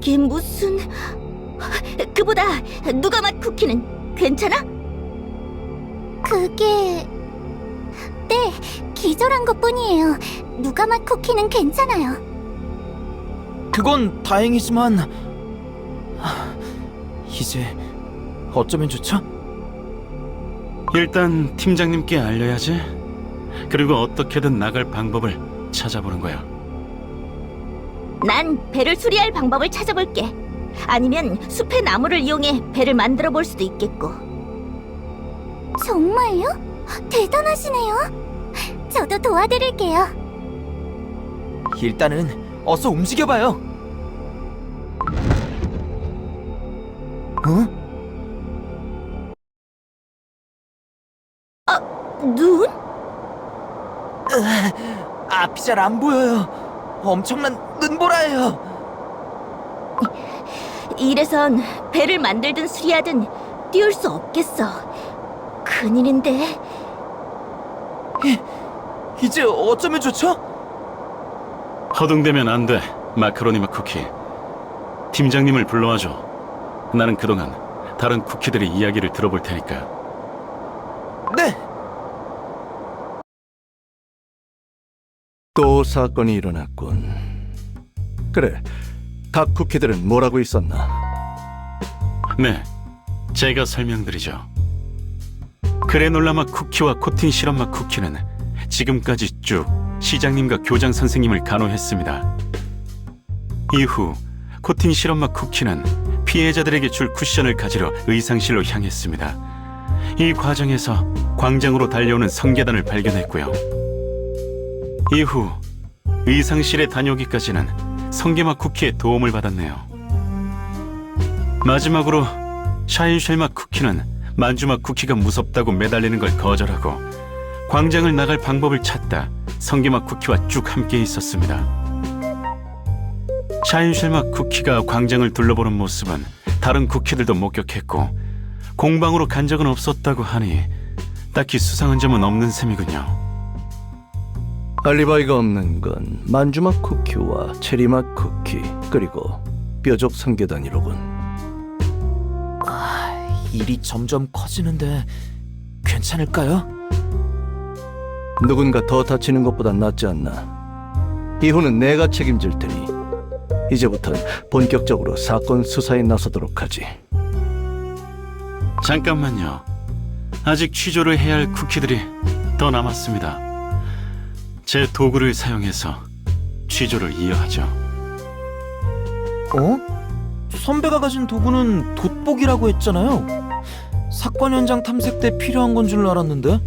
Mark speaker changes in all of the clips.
Speaker 1: 이게 무슨... 그보다 누가 맛 쿠키는 괜찮아?
Speaker 2: 그게... 네, 기절한 것 뿐이에요. 누가 맛 쿠키는 괜찮아요.
Speaker 3: 그건 다행이지만 하, 이제 어쩌면 좋죠?
Speaker 4: 일단 팀장님께 알려야지. 그리고 어떻게든 나갈 방법을 찾아보는 거야.
Speaker 1: 난 배를 수리할 방법을 찾아볼게. 아니면 숲의 나무를 이용해 배를 만들어 볼 수도 있겠고.
Speaker 2: 정말요? 대단하시네요. 저도 도와드릴게요.
Speaker 3: 일단은 어서 움직여봐요. 어?
Speaker 1: 눈?
Speaker 3: 앞이 잘 안 보여요. 엄청난 눈보라예요.
Speaker 1: 이래선 배를 만들든 수리하든 띄울 수 없겠어. 큰일인데.
Speaker 3: 이제 어쩌면 좋죠?
Speaker 4: 허둥대면 안 돼, 마카로니마 쿠키. 팀장님을 불러와줘. 나는 그동안 다른 쿠키들의 이야기를 들어볼 테니까.
Speaker 3: 네.
Speaker 5: 또 사건이 일어났군. 그래, 각 쿠키들은 뭐라고 있었나?
Speaker 4: 네, 제가 설명드리죠. 그래놀라맛 쿠키와 코팅 시럽맛 쿠키는 지금까지 쭉 시장님과 교장 선생님을 간호했습니다. 이후 코팅 시럽맛 쿠키는 피해자들에게 줄 쿠션을 가지러 의상실로 향했습니다. 이 과정에서 광장으로 달려오는 성계단을 발견했고요. 이후 의상실에 다녀오기까지는 성게맛 쿠키의 도움을 받았네요. 마지막으로 샤인쉘맛 쿠키는 만주맛 쿠키가 무섭다고 매달리는 걸 거절하고 광장을 나갈 방법을 찾다 성게맛 쿠키와 쭉 함께 있었습니다. 샤인쉘맛 쿠키가 광장을 둘러보는 모습은 다른 쿠키들도 목격했고 공방으로 간 적은 없었다고 하니 딱히 수상한 점은 없는 셈이군요.
Speaker 5: 알리바이가 없는 건 만주맛 쿠키와 체리맛 쿠키 그리고 뾰족 성계단이로군.
Speaker 3: 아, 일이 점점 커지는데 괜찮을까요?
Speaker 5: 누군가 더 다치는 것보단 낫지 않나. 이후는 내가 책임질 테니 이제부턴 본격적으로 사건 수사에 나서도록 하지.
Speaker 4: 잠깐만요. 아직 취조를 해야 할 쿠키들이 더 남았습니다. 제 도구를 사용해서 취조를 이어하죠.
Speaker 3: 어? 선배가 가진 도구는 돋보기라고 했잖아요. 사건 현장 탐색 때 필요한 건 줄 알았는데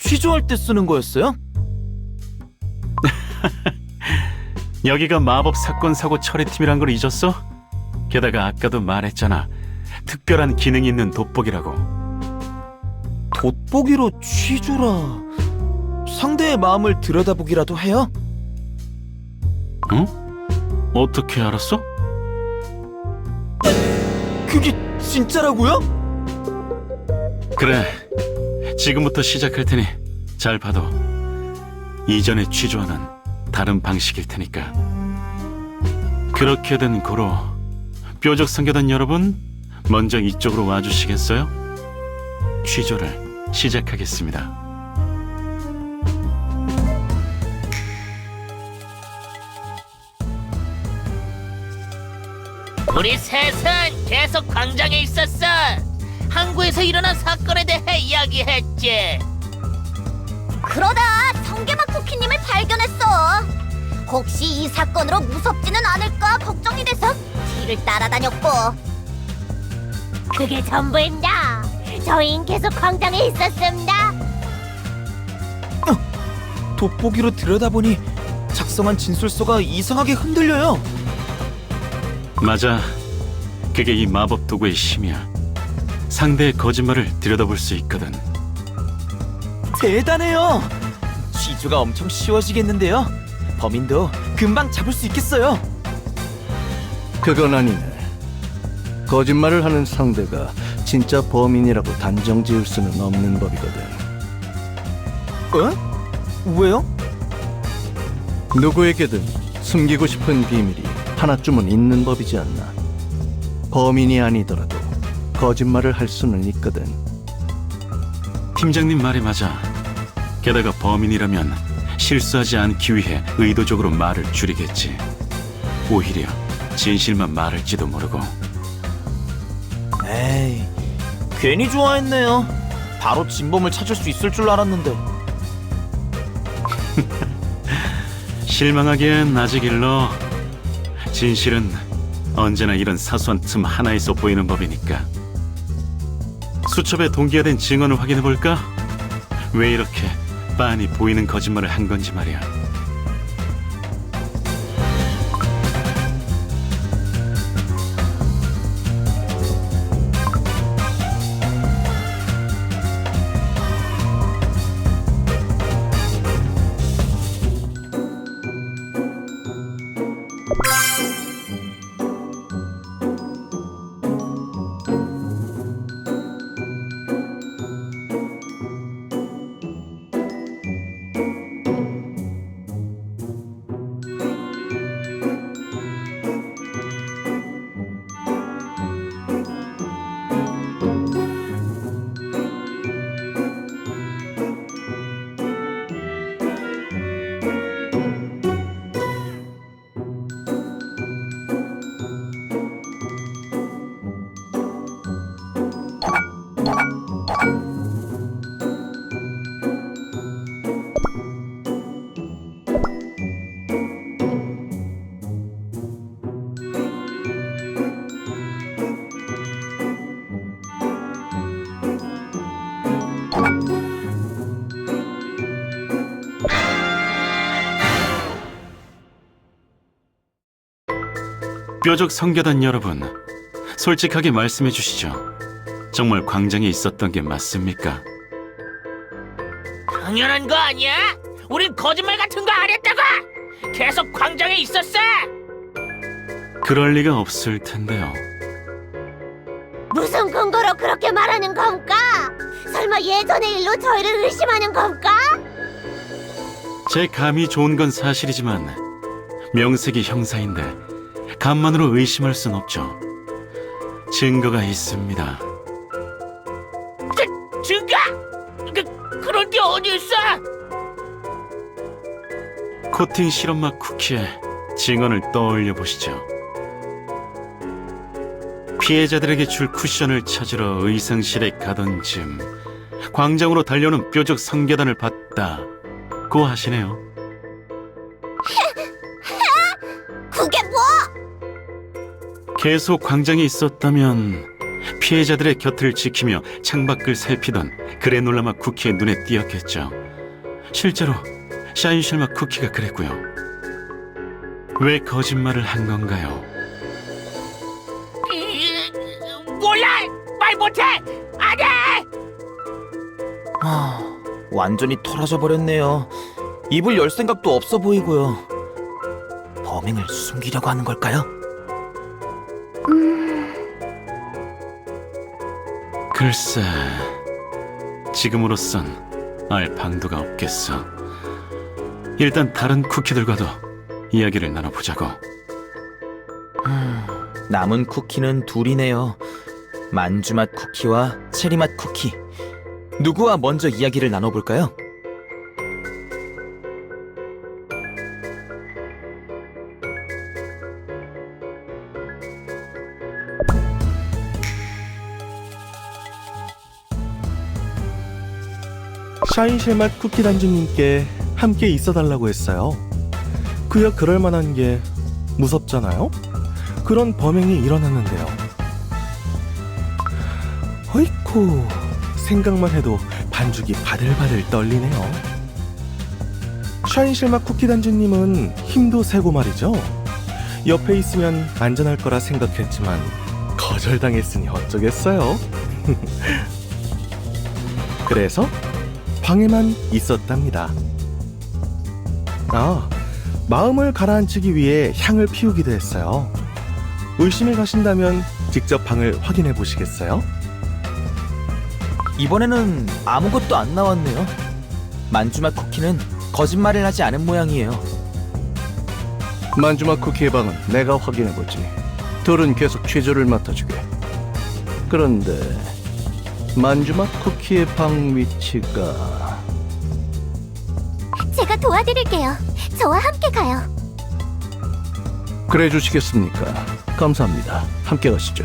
Speaker 3: 취조할 때 쓰는 거였어요?
Speaker 4: 여기가 마법 사건 사고 처리팀이란 걸 잊었어? 게다가 아까도 말했잖아. 특별한 기능이 있는 돋보기라고.
Speaker 3: 돋보기로 취조라 상대의 마음을 들여다보기라도 해요?
Speaker 4: 응? 어떻게 알았어?
Speaker 3: 그게 진짜라고요?
Speaker 4: 그래. 지금부터 시작할 테니 잘 봐도 이전의 취조와는 다른 방식일 테니까. 그렇게 된 고로 뾰족 성교단 여러분 먼저 이쪽으로 와주시겠어요? 취조를 시작하겠습니다.
Speaker 6: 우리 셋은 계속 광장에 있었어. 항구에서 일어난 사건에 대해 이야기했지.
Speaker 2: 그러다 성게맛 쿠키님을 발견했어. 혹시 이 사건으로 무섭지는 않을까 걱정이 돼서 뒤를 따라다녔고. 그게 전부입니다. 저희는 계속 광장에 있었습니다.
Speaker 3: 돋보기로 들여다보니 작성한 진술서가 이상하게 흔들려요.
Speaker 4: 맞아. 그게 이 마법 도구의 힘이야. 상대의 거짓말을 들여다볼 수 있거든.
Speaker 3: 대단해요. 취조가 엄청 쉬워지겠는데요. 범인도 금방 잡을 수 있겠어요.
Speaker 5: 그건 아니네. 거짓말을 하는 상대가 진짜 범인이라고 단정 지을 수는 없는 법이거든.
Speaker 3: 어? 왜요?
Speaker 5: 누구에게든 숨기고 싶은 비밀이 하나쯤은 있는 법이지 않나. 범인이 아니더라도 거짓말을 할 수는 있거든.
Speaker 4: 팀장님 말이 맞아. 게다가 범인이라면 실수하지 않기 위해 의도적으로 말을 줄이겠지. 오히려 진실만 말할지도 모르고.
Speaker 3: 에이, 괜히 좋아했네요. 바로 진범을 찾을 수 있을 줄 알았는데.
Speaker 4: 실망하기엔 아직 일러. 진실은 언제나 이런 사소한 틈 하나에서 보이는 법이니까. 수첩에 동기화된 증언을 확인해 볼까? 왜 이렇게 빤히 보이는 거짓말을 한 건지 말이야. 뾰족 성교단 여러분, 솔직하게 말씀해 주시죠. 정말 광장에 있었던 게 맞습니까?
Speaker 6: 당연한 거 아니야? 우린 거짓말 같은 거 안 했다고! 계속 광장에 있었어!
Speaker 4: 그럴 리가 없을 텐데요.
Speaker 2: 무슨 근거로 그렇게 말하는 건가? 설마 예전의 일로 저희를 의심하는 건가?
Speaker 4: 제 감이 좋은 건 사실이지만 명색이 형사인데 감만으로 의심할 순 없죠. 증거가 있습니다.
Speaker 6: 증거! 그, 그런 게 어디 있어?
Speaker 4: 코팅 실험막 쿠키에 증언을 떠올려 보시죠. 피해자들에게 줄 쿠션을 찾으러 의상실에 가던 즈음 광장으로 달려오는 뾰족 성계단을 봤다 고 하시네요. 계속 광장에 있었다면 피해자들의 곁을 지키며 창밖을 살피던 그래놀라맛 쿠키의 눈에 띄었겠죠. 실제로 샤인실맛 쿠키가 그랬고요. 왜 거짓말을 한 건가요?
Speaker 6: 이, 몰라! 말 못해! 안 해!
Speaker 3: 아, 완전히 털어져 버렸네요. 입을 열 생각도 없어 보이고요. 범행을 숨기려고 하는 걸까요?
Speaker 4: 글쎄, 지금으로선 알 방도가 없겠어. 일단 다른 쿠키들과도 이야기를 나눠보자고.
Speaker 3: 남은 쿠키는 둘이네요. 만주맛 쿠키와 체리맛 쿠키. 누구와 먼저 이야기를 나눠볼까요?
Speaker 7: 샤인실맛 쿠키 단주님께 함께 있어달라고 했어요. 그야 그럴 만한 게 무섭잖아요? 그런 범행이 일어났는데요. 어이쿠, 생각만 해도 반죽이 바들바들 떨리네요. 샤인실맛 쿠키 단주님은 힘도 세고 말이죠. 옆에 있으면 안전할 거라 생각했지만 거절당했으니 어쩌겠어요. 그래서 방에만 있었답니다. 아, 마음을 가라앉히기 위해 향을 피우기도 했어요. 의심이 가신다면 직접 방을 확인해 보시겠어요?
Speaker 3: 이번에는 아무것도 안 나왔네요. 만주맛 쿠키는 거짓말을 하지 않은 모양이에요.
Speaker 5: 만주마 쿠키의 방은 내가 확인해보지. 둘은 계속 취조를 맡아주게. 그런데 만주마 쿠키의 방 위치가
Speaker 2: 제가 도와드릴게요. 저와 함께 가요.
Speaker 5: 그래 주시겠습니까? 감사합니다. 함께 가시죠.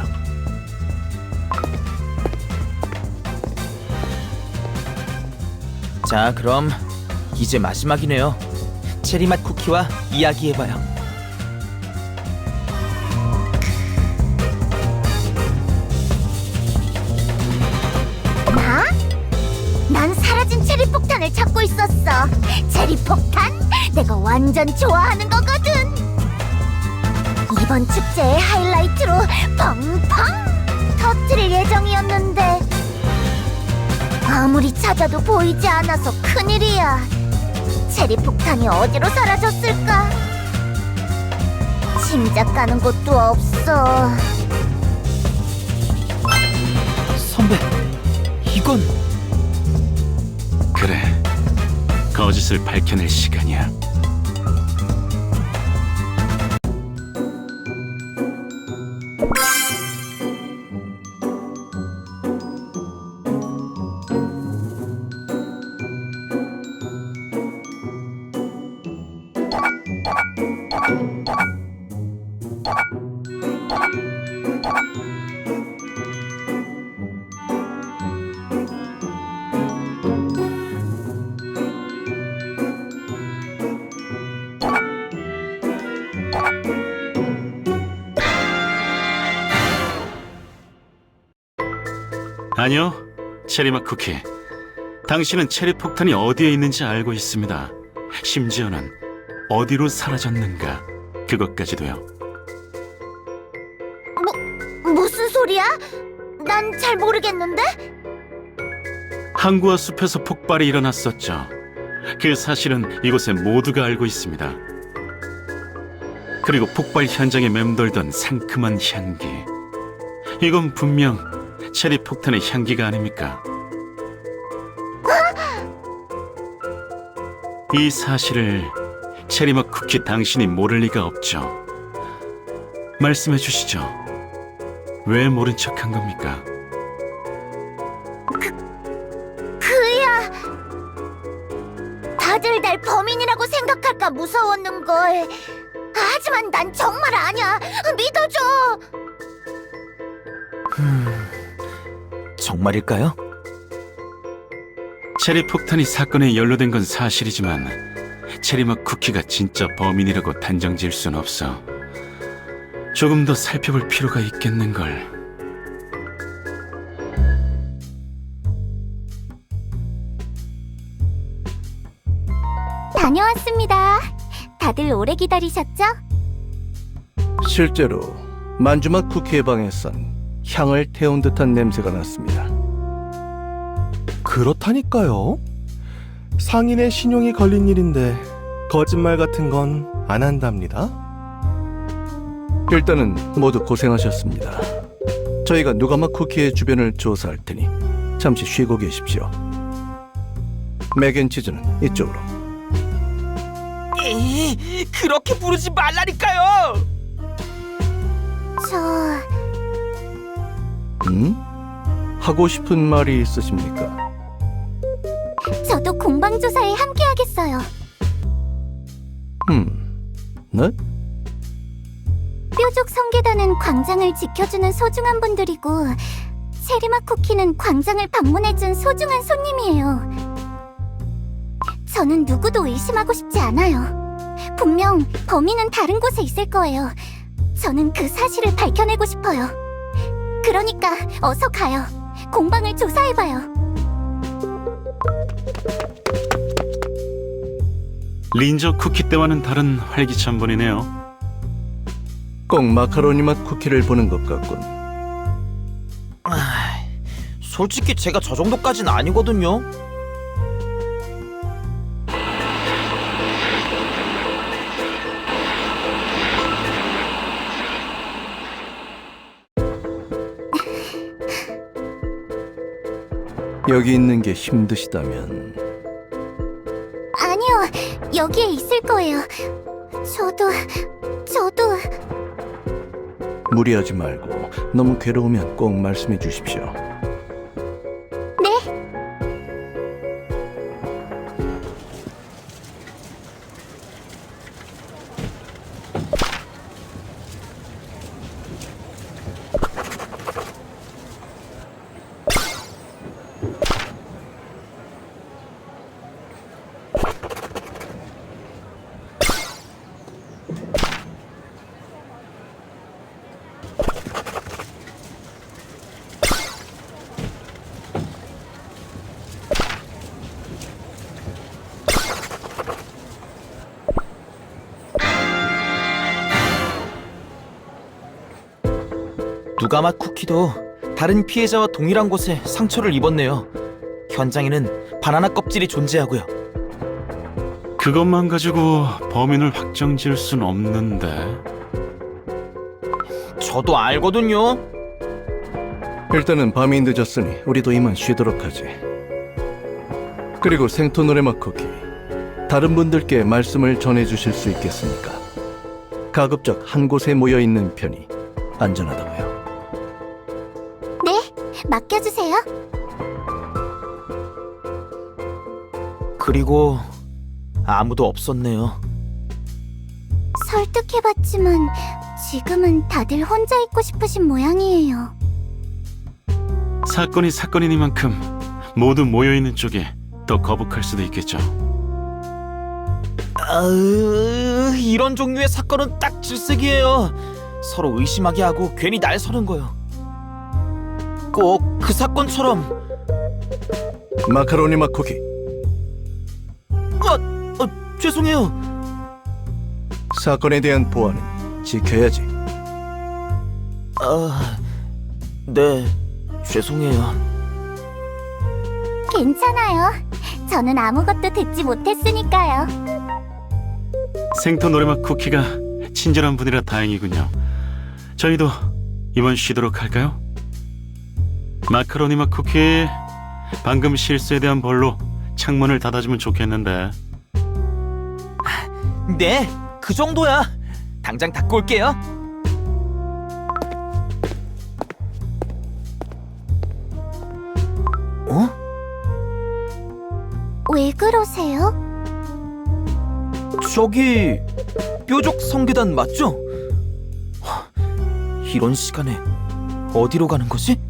Speaker 3: 자, 그럼 이제 마지막이네요. 체리맛 쿠키와 이야기해봐요.
Speaker 2: 체리 폭탄을 찾고 있었어. 체리 폭탄? 내가 완전 좋아하는 거거든. 이번 축제의 하이라이트로 펑펑 터뜨릴 예정이었는데 아무리 찾아도 보이지 않아서 큰일이야. 체리 폭탄이 어디로 사라졌을까? 짐작 가는 곳도 없어.
Speaker 3: 선배, 이건
Speaker 4: 그래. 거짓을 밝혀낼 시간이야. 아니요, 체리맛 쿠키. 당신은 체리 폭탄이 어디에 있는지 알고 있습니다. 심지어는 어디로 사라졌는가 그것까지도요.
Speaker 2: 무슨 소리야? 난 잘 모르겠는데?
Speaker 4: 항구와 숲에서 폭발이 일어났었죠. 그 사실은 이곳에 모두가 알고 있습니다. 그리고 폭발 현장에 맴돌던 상큼한 향기. 이건 분명 체리 폭탄의 향기가 아닙니까? 이 사실을 체리맛 쿠키 당신이 모를 리가 없죠. 말씀해 주시죠. 왜 모른 척한 겁니까?
Speaker 2: 그야 다들 날 범인이라고 생각할까 무서웠는걸 하지만 난 정말 아니야 믿어줘
Speaker 3: 말일까요?
Speaker 4: 체리 폭탄이 사건에 연루된 건 사실이지만 체리맛 쿠키가 진짜 범인이라고 단정 지을 순 없어. 조금 더 살펴볼 필요가 있겠는걸.
Speaker 2: 다녀왔습니다 다들 오래 기다리셨죠?
Speaker 5: 실제로 만주마 쿠키의 방에선 향을 태운 듯한 냄새가 났습니다.
Speaker 7: 그렇다니까요. 상인의 신용이 걸린 일인데 거짓말 같은 건 안 한답니다.
Speaker 5: 일단은 모두 고생하셨습니다. 저희가 누가마 쿠키의 주변을 조사할 테니 잠시 쉬고 계십시오. 맥앤치즈는 이쪽으로.
Speaker 3: 에이, 그렇게 부르지 말라니까요.
Speaker 2: 저...
Speaker 5: 음? 하고 싶은 말이 있으십니까?
Speaker 2: 저도 공방조사에 함께하겠어요
Speaker 5: 음, 네?
Speaker 2: 뾰족 성계단은 광장을 지켜주는 소중한 분들이고 체리맛 쿠키는 광장을 방문해준 소중한 손님이에요. 저는 누구도 의심하고 싶지 않아요. 분명 범인은 다른 곳에 있을 거예요. 저는 그 사실을 밝혀내고 싶어요. 그러니까 어서 가요. 공방을 조사해봐요.
Speaker 4: 린저 쿠키 때와는 다른 활기찬 분이네요.
Speaker 5: 꼭 마카로니 맛 쿠키를 보는 것 같군.
Speaker 3: 아, 솔직히 제가 저 정도까진 아니거든요.
Speaker 5: 여기 있는 게 힘드시다면
Speaker 2: 아니요, 여기에 있을 거예요. 저도, 저도
Speaker 5: 무리하지 말고 너무 괴로우면 꼭 말씀해 주십시오.
Speaker 3: 누가맛 쿠키도 다른 피해자와 동일한 곳에 상처를 입었네요. 현장에는 바나나 껍질이 존재하고요.
Speaker 4: 그것만 가지고 범인을 확정 지을 순 없는데.
Speaker 3: 저도 알거든요.
Speaker 5: 일단은 밤이 늦었으니 우리도 이만 쉬도록 하지. 그리고 생토 노래막 쿠키. 다른 분들께 말씀을 전해 주실 수 있겠습니까? 가급적 한 곳에 모여 있는 편이 안전하다고요.
Speaker 2: 맡겨주세요.
Speaker 3: 그리고 아무도 없었네요.
Speaker 2: 설득해봤지만 지금은 다들 혼자 있고 싶으신 모양이에요.
Speaker 4: 사건이 사건이니만큼 모두 모여 있는 쪽에 더 거북할 수도 있겠죠.
Speaker 3: 아으, 이런 종류의 사건은 딱 질색이에요. 서로 의심하게 하고 괜히 날 서는 거요. 꼭 그 사건처럼
Speaker 5: 마카로니 막 쿠키.
Speaker 3: 어, 죄송해요.
Speaker 5: 사건에 대한 보안은 지켜야지.
Speaker 3: 아, 네, 죄송해요.
Speaker 2: 괜찮아요. 저는 아무것도 듣지 못했으니까요.
Speaker 4: 생토 노래막 쿠키가 친절한 분이라 다행이군요. 저희도 이번 쉬도록 할까요? 마카로니 맛 쿠키, 방금 실수에 대한 벌로 창문을 닫아주면 좋겠는데.
Speaker 3: 네, 그 정도야. 당장 닦고 올게요. 어?
Speaker 2: 왜 그러세요?
Speaker 3: 저기 뾰족 성계단 맞죠? 하, 이런 시간에 어디로 가는 거지?